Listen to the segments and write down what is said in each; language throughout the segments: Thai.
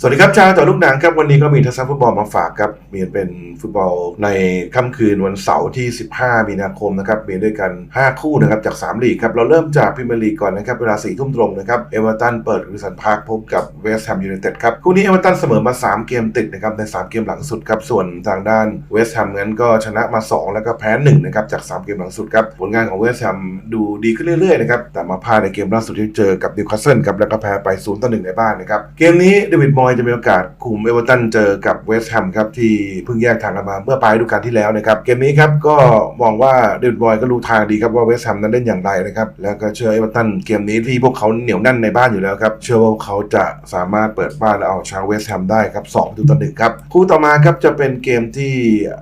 สวัสดีครับชาวต่อลูกหนังครับวันนี้ก็มีทัศนฟุตบอลมาฝากครับมีเป็นฟุตบอลในค่ำคืนวันเสาร์ที่ 15 มีนาคมนะครับมีด้วยกัน 5 คู่นะครับจาก 3 ลีกครับเราเริ่มจากพรีเมียร์ลีกก่อนนะครับเวลา4ทุ่มตรงนะครับเอเวอร์ตันเปิดกริสันพาร์คพบกับเวสต์แฮมยูไนเต็ดครับคู่นี้เอเวอร์ตันเสมอมา 3 เกมติดนะครับใน 3 เกมหลังสุดครับส่วนทางด้านเวสต์แฮมนั้นก็ชนะมา 2 แล้วก็แพ้1นะครับจาก 3 เกมหลังสุดครับผลงานของเวสต์แฮมดูดีขึ้นเรื่อยๆนะครับแต่มาพลาดในเกมล่าสุดที่เจอกับนิวคาสเซิลครับแล้วก็แพ้ไป0ต่อ1ในบ้านนะครับเกมนี้เดวิดมอยจะมีโอกาสคุมเอเวอร์ตันเจอกับเวสต์แฮมครับที่เพิ่งแยกทางกันมาเมื่อปลายฤดูกาลที่แล้วนะครับเกมนี้ครับก็มองว่าเดวิดมอยก็รู้ทางดีครับว่าเวสต์แฮมนั้นเล่นอย่างไรนะครับแล้วก็เชื่อเอเวอร์ตันเกมนี้ที่พวกเขาเหนียวแน่นในบ้านอยู่แล้วครับเชื่อว่าเขาจะสามารถเปิดบ้านแล้วเอาชาวเวสต์แฮมได้ครับ2ประตูต่อหนึ่งครับคู่ต่อมาครับจะเป็นเกมที่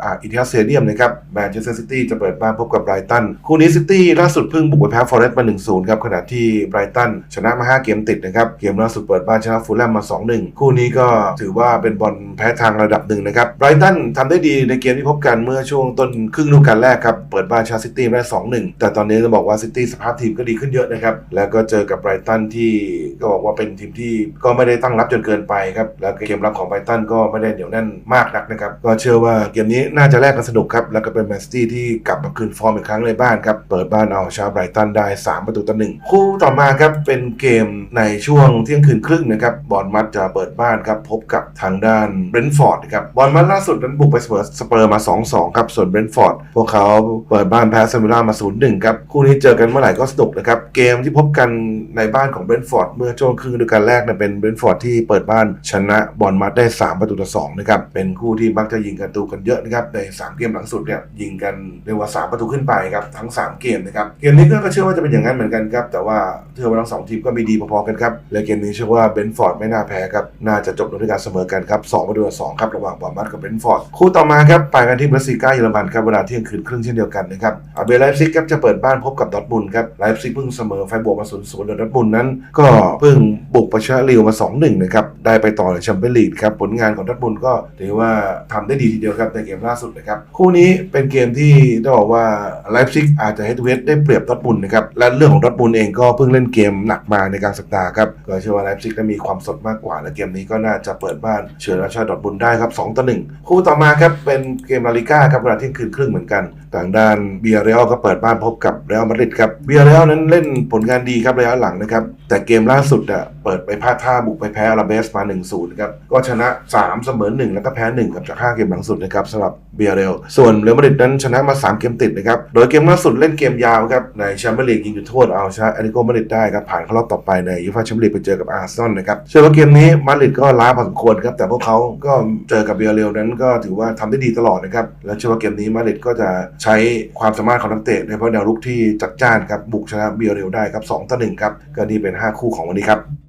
อ่าอิทิฮัสสเตเดียมนะครับแมนเชสเตอร์ซิตี้จะเปิดบ้านพบกับไบรตันคู่นี้ซิตี้ล่าสุดเพิ่งบุกไปแพ้ฟอร์เรสต์มา1-0ครับขณะที่ไบรตันชนะมา5เกมติดนะครับเกมล่าสุดเปิดบ้านชนะฟูลแลมมา2-1คู่นี้ก็ถือว่าเป็นบอลแพ้ทางระดับหนึ่งนะครับไบรตันทำได้ดีในเกมที่พบกันเมื่อช่วงต้นครึ่งฤดูกาลแรกครับ เปิดบ้านชนะซิตี้ได้2-1แต่ตอนนี้จะบอกว่าซิตี้สภาพทีมก็ดีขึ้นเยอะนะครับ แล้วก็เจอกับไบรตันที่ก็บอกว่าเป็นทีมที่ก็ไม่ได้ตั้งรับจนเกินไปครับแล้วเกมรับของไบรตันก็ไม่ได้เหนียวแน่นมากนักนะครับก็เชื่อว่าเกมนี้น่าจะแลกกันสนุกครับแล้วก็เป็นแมนซิตี้ที่กลับมาคืนฟอร์มอีกครั้งในบ้านครับเปิดบ้านเอาชาไบรตันได้ 3 ประตูต่อหนึ่งคู่ต่อมาครับเป็นเกมในช่วงเที่ยงคืนครึ่งนะครับบอลมัดจะเปิดบ้านครับพบกับทางด้านเบรนท์ฟอร์ดครับบอลมัดล่าสุดนั้นบุกไปเสมอสเปอร์มา 2-2 ครับส่วนเบรนท์ฟอร์ดพวกเขาเปิดบ้านแพ้ซัมวิล่ามา 0-1 ครับคู่นี้เจอกันเมื่อไหร่ก็สนุกนะครับเกมที่พบกันในบ้านของเบรนท์ฟอร์ดเมื่อช่วงครึ่งฤดูกาลแรกเนี่ยเป็นเบรนท์ฟอร์ดที่เปิดบ้านชนะบอลมัดได้ 3 ประตูต่อ2นะครับเป็นคู่ที่มักจะยิงกันตูกันเยอะนะครับใน 3 เกมหลังสุดเนี่ยยิงกันเรียกว่า 3 ประตูขึ้นไปครับทั้ง 3 เกมนะครับเกมนี้ก็เชื่อว่าจะเป็นอย่างนั้นเหมือนกันครับแต่ว่าเชื่อว่าทั้งสองทีมก็มีดีพอๆกันครับและเกมนี้เชื่อว่าเบนท์ฟอร์ดไม่น่าแพ้ครับน่าจะจบลงด้วยการเสมอกันครับ2ประตูต่อ2ครับระหว่างบอลมัดกับเบรนฟอร์ดคู่ต่อมาครับไปกันที่บรัสซีก้าเยอรมันครับเวลาเที่ยงคืนครึ่งเช่นเดียวกันนะครับอาเบลไลฟ์ซิกครับจะเปิดบ้านพบกับดอทมุนด์ครับไลฟ์ซิกเพิ่งเสมอไฟบวกมา0 0โดยดอทมุนด์นั้น ก็เพิ่งบุกไปชนะลิวมา2-1นะครับได้ไปต่อในแชมเปี้ยนลีกครับผลงานของดอทมุนด์ก็ถือว่าทำได้ดีทีเดียวครับในเกมล่าสุดนะครับคู่นี้เป็นเกมที่ต้องบอกว่าไลฟ์ซิกอาจจะเฮดเวสได้เปรียบดอทมุนด์นะครับและเรื่องของดอทมุนด์เองก็เพิ่งเล่นเกมหนักมาในกลางสัปดาห์ครับก็เชื่อว่าไลฟ์ซิกนั้มีความสดมากกว่าและเกมนี้ก็น่าจะเปิดบ้านเฉือนราชาดอร์ทมุนได้ครับ2ต่อ1คู่ต่อมาครับเป็นเกมลาลิก้าครับเวลาเที่ยงคืนครึ่งเหมือนกันทางด้านเบียร์เรอัลก็เปิดบ้านพบกับเรอัลมาดริดครับเบียร์เรอัลนั้นเล่นผลงานดีครับระยะหลังนะครับ แต่เกมล่าสุดอะเปิดไปพลาดท่าบุกไปแพ้อาราเบสมา 1-0ครับก็ชนะ 3 เสมอ 1 แล้วก็แพ้1กับจาก5เกมหลังสุดนะครับสำหรับเบียร์เรลส่วนเรอัลมาดริดนั้นชนะมา 3 เกมติดนะครับโดยเกมล่าสุดเล่นเกมยาวครับในแชมเปี้ยนลีกยิงจุดโทษเอาชนะแอตเลติโกมาดริดได้ครับผ่านเข้ารอบต่อไปในยูฟ่าแชมเปี้ยนลีกไปเจอกับอาร์เซนอลนะครับเชื่อว่าเกมนี้มาดริดก็ล้าพอสมควรครับ แต่พวกเขาก็เจอกับเบียร์เรลนั้นก็ถือว่าทำได้ดีตลอดนะครับ และเชื่อว่าเกมนี้มาดริดก็จะใช้ความสามารถของนักเตะในเฉพาะแนวรุกที่จัดจ้านครับบุกชนะเบียร์เรลได้ครับสองต่อหนึ่งครับก็นี่เป็น 5 คู่ของวันนี้ครับ